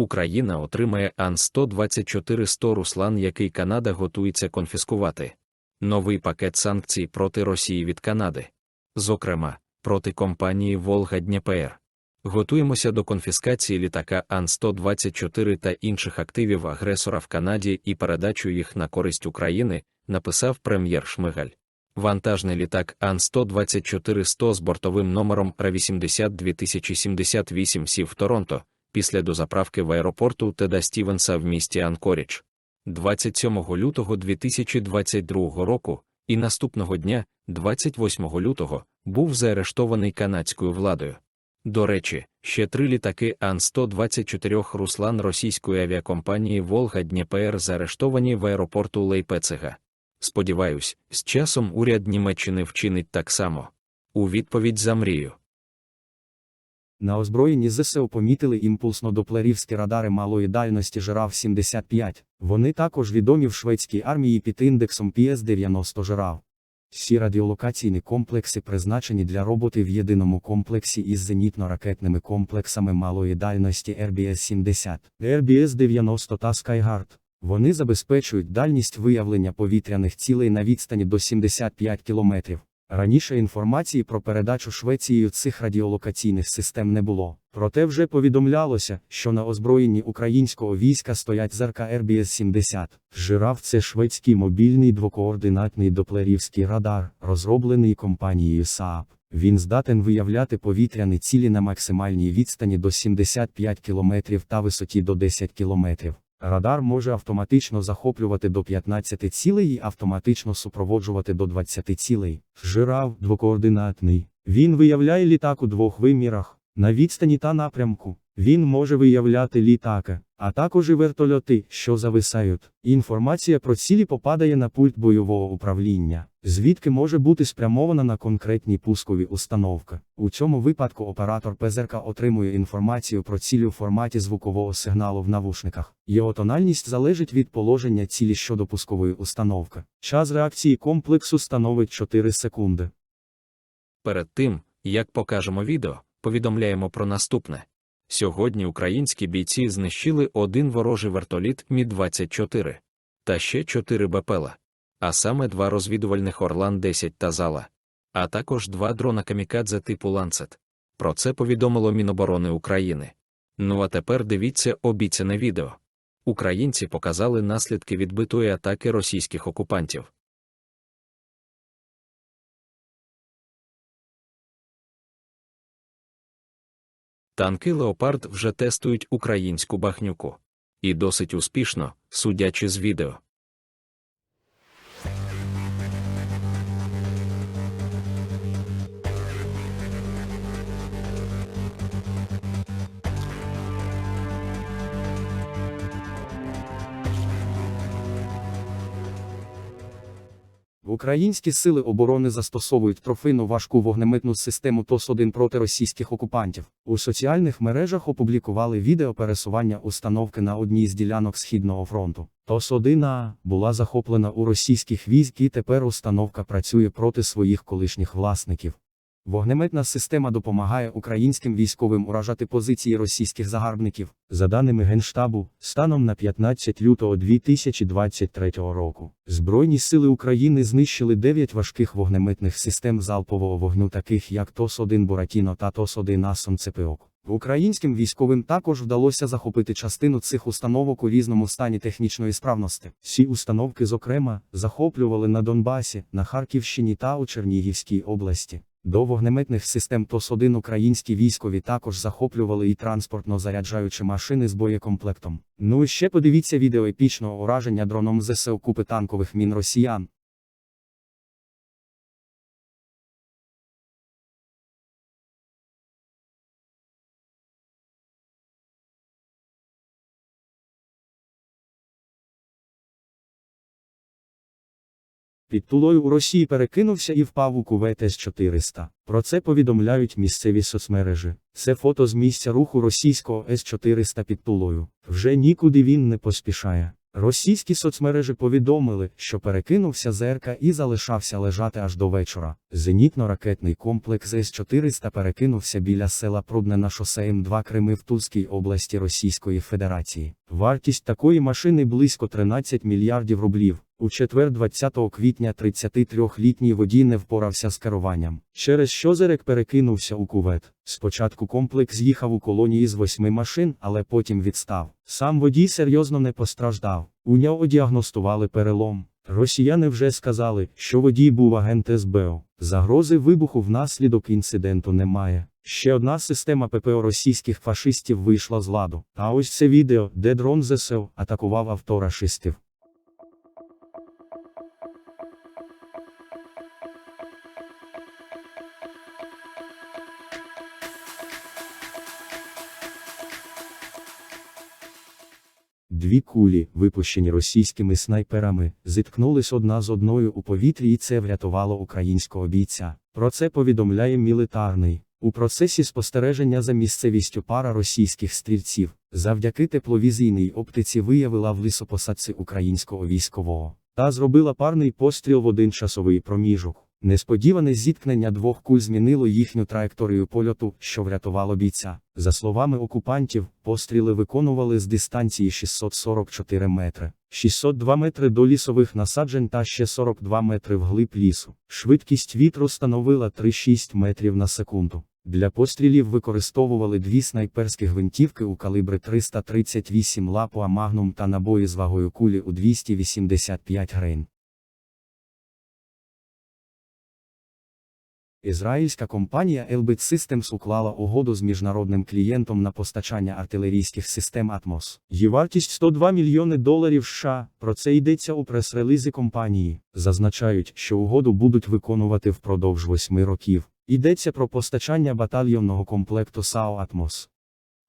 Україна отримає Ан-124-100 Руслан, який Канада готується конфіскувати. Новий пакет санкцій проти Росії від Канади. Зокрема, проти компанії Волга Дніпр. Готуємося до конфіскації літака Ан-124 та інших активів агресора в Канаді і передачу їх на користь України, написав прем'єр Шмигаль. Вантажний літак Ан-124-100 з бортовим номером Р-80 сів в Торонто після дозаправки в аеропорту Теда Стівенса в місті Анкорідж. 27 лютого 2022 року і наступного дня, 28 лютого, був заарештований канадською владою. До речі, ще три літаки Ан-124 Руслан російської авіакомпанії Волга Дніпр заарештовані в аеропорту Лейпецига. Сподіваюсь, з часом уряд Німеччини вчинить так само. У відповідь за мрію. На озброєнні ЗСУ помітили імпульсно-доплерівські радари малої дальності ЖИРАВ-75. Вони також відомі в шведській армії під індексом PS-90 ЖИРАВ. Всі радіолокаційні комплекси призначені для роботи в єдиному комплексі із зенітно-ракетними комплексами малої дальності RBS-70, RBS-90 та SkyGuard. Вони забезпечують дальність виявлення повітряних цілей на відстані до 75 км. Раніше інформації про передачу Швецією цих радіолокаційних систем не було. Проте вже повідомлялося, що на озброєнні українського війська стоять ЗРК РБС-70. Жираф це шведський мобільний двокоординатний доплерівський радар, розроблений компанією Saab. Він здатен виявляти повітряні цілі на максимальній відстані до 75 км та висоті до 10 км. Радар може автоматично захоплювати до 15 цілей і автоматично супроводжувати до 20 цілей. Жирав двокоординатний. Він виявляє літак у двох вимірах, на відстані та напрямку. Він може виявляти літаки, а також і вертольоти, що зависають. Інформація про цілі попадає на пульт бойового управління, звідки може бути спрямована на конкретні пускові установки. У цьому випадку оператор ПЗРК отримує інформацію про цілі у форматі звукового сигналу в навушниках. Його тональність залежить від положення цілі щодо пускової установки. Час реакції комплексу становить 4 секунди. Перед тим, як покажемо відео, повідомляємо про наступне. Сьогодні українські бійці знищили один ворожий вертоліт Мі-24 та ще чотири БПЛА, а саме два розвідувальних Орлан-10 та Зала, а також два дрона камікадзе типу Ланцет. Про це повідомило Міноборони України. Ну а тепер дивіться обіцяне відео. Українці показали наслідки відбитої атаки російських окупантів. Танки Леопард вже тестують українську бахнюку. І досить успішно, судячи з відео. Українські сили оборони застосовують трофейну важку вогнеметну систему ТОС-1 проти російських окупантів. У соціальних мережах опублікували відео пересування установки на одній з ділянок Східного фронту. ТОС-1А була захоплена у російських військ і тепер установка працює проти своїх колишніх власників. Вогнеметна система допомагає українським військовим уражати позиції російських загарбників. За даними Генштабу, станом на 15 лютого 2023 року, Збройні сили України знищили 9 важких вогнеметних систем залпового вогню, таких як ТОС-1 Буратіно та ТОС-1 Асон Цепеок. Українським військовим також вдалося захопити частину цих установок у різному стані технічної справності. Ці установки, зокрема, захоплювали на Донбасі, на Харківщині та у Чернігівській області. До вогнеметних систем ТОС-1 українські військові також захоплювали і транспортно-заряджаючі машини з боєкомплектом. Ну і ще подивіться відео епічного ураження дроном ЗСУ купи танкових мін росіян. Під Тулою у Росії перекинувся і впав у кувет С-400. Про це повідомляють місцеві соцмережі. Це фото з місця руху російського С-400 під Тулою. Вже нікуди він не поспішає. Російські соцмережі повідомили, що перекинувся ЗРК і залишався лежати аж до вечора. Зенітно-ракетний комплекс С-400 перекинувся біля села Прудне на шосе М2 Крими в Тульській області Російської Федерації. Вартість такої машини близько 13 мільярдів рублів. У четвер 20 квітня 33-літній водій не впорався з керуванням, через що Зерек перекинувся у кувет. Спочатку комплекс їхав у колонії з восьми машин, але потім відстав. Сам водій серйозно не постраждав. У нього діагностували перелом. Росіяни вже сказали, що водій був агент СБУ. Загрози вибуху внаслідок інциденту немає. Ще одна система ППО російських фашистів вийшла з ладу. А ось це відео, де дрон ЗСУ атакував авто рашистів. Дві кулі, випущені російськими снайперами, зіткнулись одна з одною у повітрі, і це врятувало українського бійця. Про це повідомляє мілітарний. У процесі спостереження за місцевістю пара російських стрільців завдяки тепловізійній оптиці виявила в лісопосадці українського військового та зробила парний постріл в один часовий проміжок. Несподіване зіткнення двох куль змінило їхню траєкторію польоту, що врятувало бійця. За словами окупантів, постріли виконували з дистанції 644 метри, 602 метри до лісових насаджень та ще 42 метри вглиб лісу. Швидкість вітру становила 3-6 метрів на секунду. Для пострілів використовували дві снайперські гвинтівки у калибри 338 лапуа магнум та набої з вагою кулі у 285 грейн. Ізраїльська компанія Elbit Systems уклала угоду з міжнародним клієнтом на постачання артилерійських систем Атмос. Її вартість 102 мільйони доларів США. Про це йдеться у прес-релізі компанії. Зазначають, що угоду будуть виконувати впродовж восьми років. Йдеться про постачання батальйонного комплекту САО Атмос.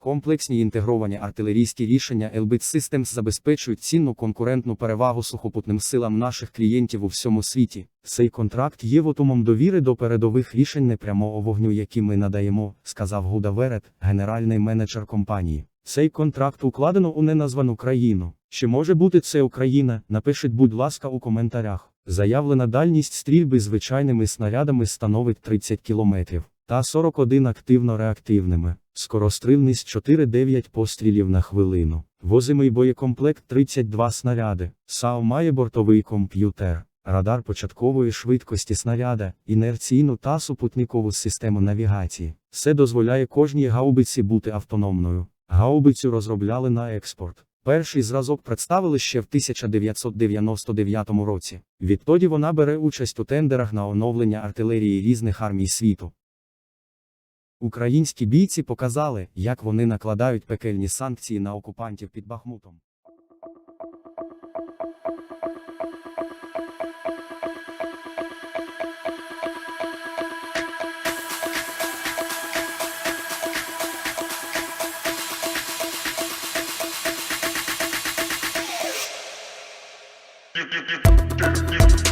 Комплексні інтегровані артилерійські рішення Elbit Systems забезпечують цінну конкурентну перевагу сухопутним силам наших клієнтів у всьому світі. Цей контракт є вотумом довіри до передових рішень непрямого вогню, які ми надаємо, сказав Гуда Верет, генеральний менеджер компанії. Цей контракт укладено у неназвану країну. Чи може бути це Україна? Напишіть, будь ласка, у коментарях. Заявлена дальність стрільби звичайними снарядами становить 30 кілометрів та 41 активно-реактивними. Скорострільність 4-9 пострілів на хвилину. Возимий боєкомплект 32 снаряди. САУ має бортовий комп'ютер, радар початкової швидкості снаряда, інерційну та супутникову систему навігації. Це дозволяє кожній гаубиці бути автономною. Гаубицю розробляли на експорт. Перший зразок представили ще в 1999 році. Відтоді вона бере участь у тендерах на оновлення артилерії різних армій світу. Українські бійці показали, як вони накладають пекельні санкції на окупантів під Бахмутом. you, you.